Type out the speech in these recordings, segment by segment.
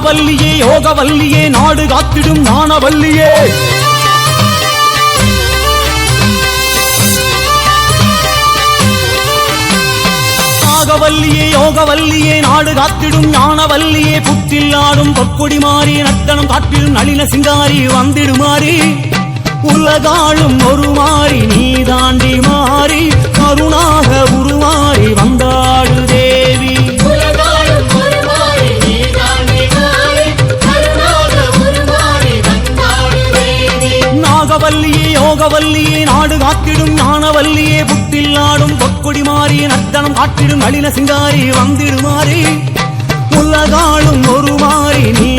ஞானவல்லியே யோகவல்லியே நாடு காத்திடும் ஞானவல்லியே. நாகவல்லியே யோகவல்லியே நாடு காத்திடும் ஞானவல்லியே. புத்தில் ஆடும் பொற்கொடி மாறி நத்தனம் காட்டிடும் நளின சிங்காரி வந்திடுமாறி. உலகாளும் ஒரு மாறி நீ தாண்டி மாறி கருணாக உருமாறி வந்தாடு நாகவல்லியே யோகவல்லியே நாடு காத்திடும் ஞானவல்லியே புத்தில் நாடும் பொற்கொடி மாறி நத்தனம் காட்டிடும் நளின சிங்காரி வந்திடுமாறி. உலகாலும் ஒரு மாறி நீ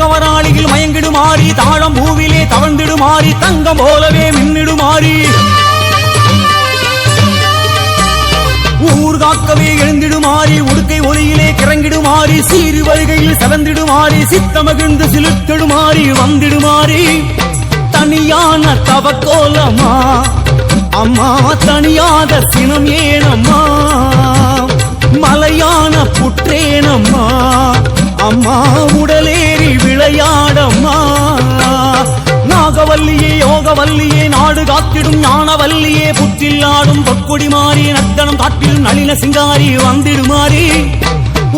புரண்டிடுமாறி மயங்கிடுமாறி தாழம் பூவிலே தவழ்ந்திடுமாறி தங்கம் போலவே மின்னிடுமாறி. ஊர் காக்கவே எழுந்திடுமாறி உடுக்கை ஒளியிலே கிறங்கிடுமாறி சீறு வருகையில் செவந்திடுமாறி சித்தமகிழ்ந்து சிலுத்திடுமாறி வந்திடுமாறி. தனியான தவக்கோலமா அம்மா தனியாத சினம் ஏனம்மா. நாகவல்லியே நாடு காத்திடும் ஞானவல்லியே புற்றில் ஆடும் பொற்கொடி மாறி நத்தனம் காட்டிடும் நளின சிங்காரி வந்திடுமாறி.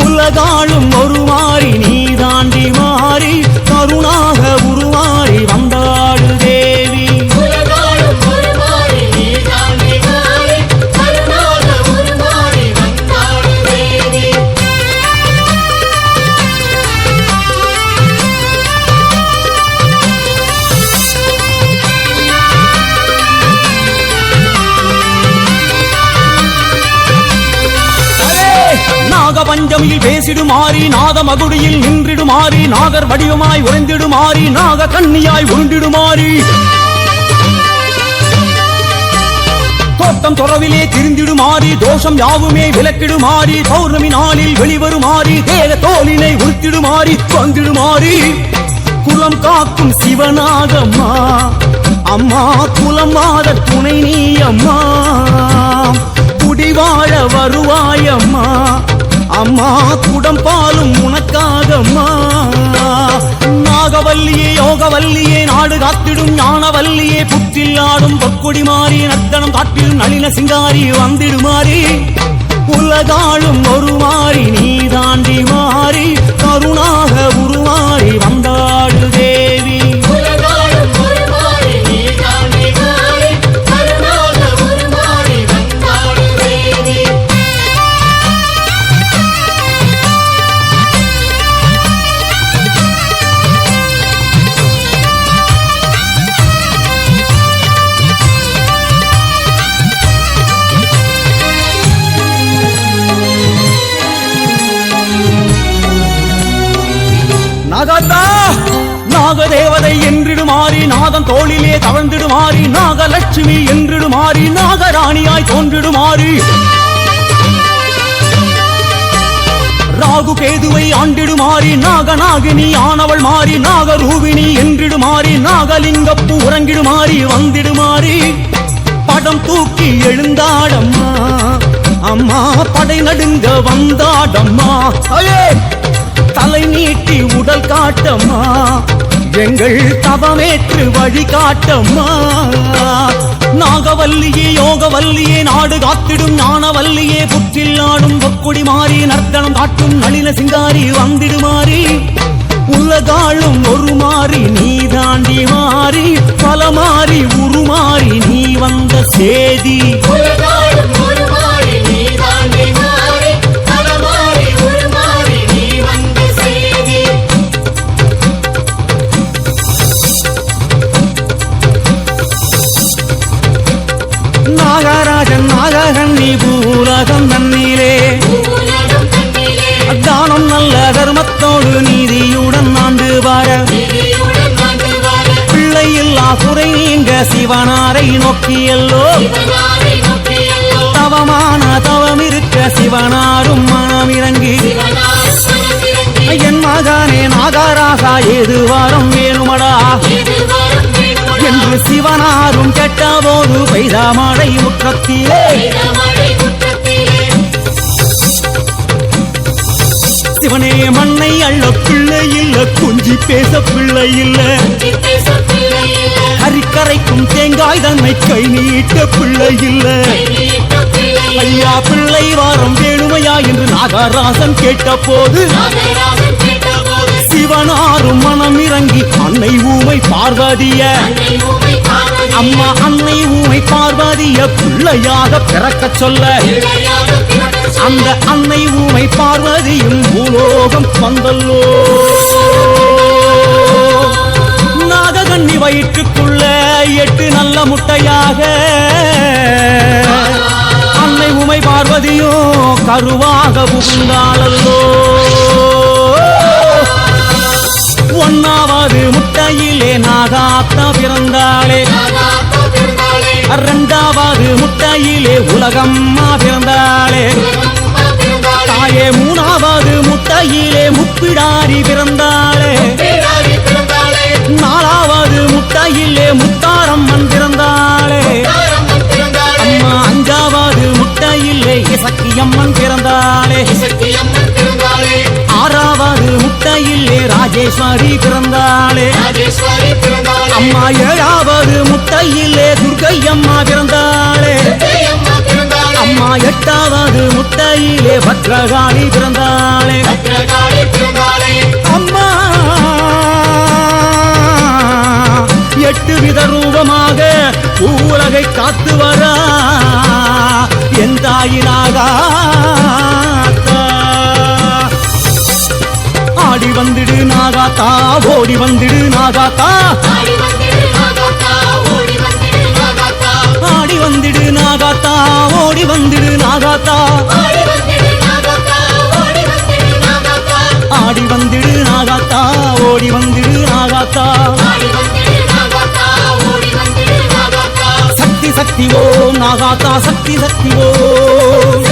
உலகாளும் ஒரு மாறி நீ தாண்டி மாறி கருணாக உருமாறி வந்த நாகபஞ்சமியில் பேசிடுமாறி நாத மகுடியில் நின்றிடுமாறி நாகர் வடிவமாய் உறைந்திடுமாறி நாக கண்ணியாய் உருண்டிடுமாறி. தோட்டம் தொடவிலே திரிந்திடுமாறி தோஷம் யாவுமே விளக்கிடுமாறி பௌர்ணமி நாளில் வெளிவருமாறி தேக தோலினை உடுத்திடுமாறி வந்திடுமாறி குலம் காக்கும் சிவனாகம்மா அம்மா குலம் மாத துணை நீ அம்மா. குடிவாழ வருவாயம்மா அம்மா குடம் பாலும் உனக்காகம்மா. நாகவல்லியே யோகவல்லியே நாடு காத்திடும் ஞானவல்லியே புற்றில் ஆடும் பொற்கொடி மாறி நர்த்தனம் காட்டிடும் நளின சிங்காரி வந்திடுமாறி. உலகாளும் ஒரு நாகத்தா நாகதேவதை என்றிடுமாறி நாதம் தோளிலே தவழ்ந்திடுமாறி நாகலட்சுமி என்றிடுமாறி நாகராணியாய் தோன்றிடுமாறி. ராகு கேதுவை ஆண்டிடுமாறி நாகநாகினி ஆனவள் மாறி நாகரூபிணி என்றிடுமாறி நாகலிங்கப்பு உறங்கிடுமாறி வந்திடுமாறி. படம் தூக்கி எழுந்தாடம்மா அம்மா படை நடுங்க வந்தாடம்மா. அயே தலை நீட்டி உடல் காட்டம்மா. எங்கள் தவமேற்று வழி காட்டம்மா. நாகவல்லியே யோகவல்லியே நாடு காத்திடும் ஞானவல்லியே புற்றில் ஆடும் பொக்குடி மாறி நர்த்தனம் காட்டும் நளின சிங்காரி வந்திடுமாறி உலகாளும் ஒரு மாறி நீ தாண்டி மாறி பல மாறி உருமாறி நீ வந்த சேதி. தர்மம் நல்ல தர்மத்தோடு நீதியுடன் ஆண்டு வாழ. பிள்ளையில்லா குறை நீங்க சிவனாரை நோக்கியல்லோ தவமான தவம் இருக்க சிவனாரும் மனம் இறங்கி என் மகானே நாகராசா ஏது வாரம் வேணுமடா. என்று சிவனாரும் கெட்ட போது பெய்த சிவனே மண்ணை அள்ள பிள்ளை இல்ல குஞ்சி பேச பிள்ளை இல்ல அரிக்கரைக்கும் தேங்காய் தன்னை கை நீட்ட பிள்ளை இல்ல ஐயா பிள்ளை வாரம் வேணுமையா என்று நாகராசன் கேட்ட போது சிவனாரும் மனம் இறங்கி அன்னை ஊமை பார்வதிய அம்மா அன்னை ஊமை பார்வதிய பிள்ளையாக பிறக்க சொல்ல அந்த அன்னை ஊமை பார்வதியும் பூலோகம் வந்தல்லோ. நாககண்ணி வயிற்றுக்குள்ள எட்டு நல்ல முட்டையாக. அன்னை உமை பார்வதியும் கருவாக புகுந்தாளல்லோ. ஒன்னாவது முட்டையிலே நாகாத்தா பிறந்தாளே. நாகாத்தா இரண்டாவது முட்டையிலே உலகம்மா பிறந்தாளே. தாயே மூணாவது முட்டையிலே முப்பிடாரி பிறந்தாளே. நாலாவது முட்டையிலே தாரம்மன் பிறந்தாளே. அம்மா அஞ்சாவது முட்டையிலே இசக்கியம்மன் பிறந்தாளே சக்தியம்மன் பிறந்தாளே. ஆறாவது முட்டையிலே ராஜேஸ்வரி பிறந்தாளே. அம்மா ஏழாவது முட்டையிலே பிறந்தாளே தேயம்மா பிறந்தாளே. அம்மா எட்டாவது முட்டையிலே பத்ரகாளி பிறந்தாளே. அம்மா எட்டு வித ரூபமாக உலகை காத்து வரா என் தாயினாக ஆடி வந்துடு நாகாத்தா ஓடி வந்துடு நாகாத்தா ஆடி வந்திடு நாகாத்தா, ஓடி வந்திடு நாகாத்தா. ஆடி வந்துடு நாகாத்தா ஓடி வந்துடு நாகாத்தா ஆடி வந்திடு நாகாத்தா, ஓடி வந்திடு நாகாத்தா. ஆடி வந்துடு நாகாத்தா ஓடி வந்துடு வந்திடு நாகாத்தா, ஓடி வந்திடு நாகாத்தா. சக்தி சக்தி ஓம் நாகாத்தா சக்தி சக்தி ஓம்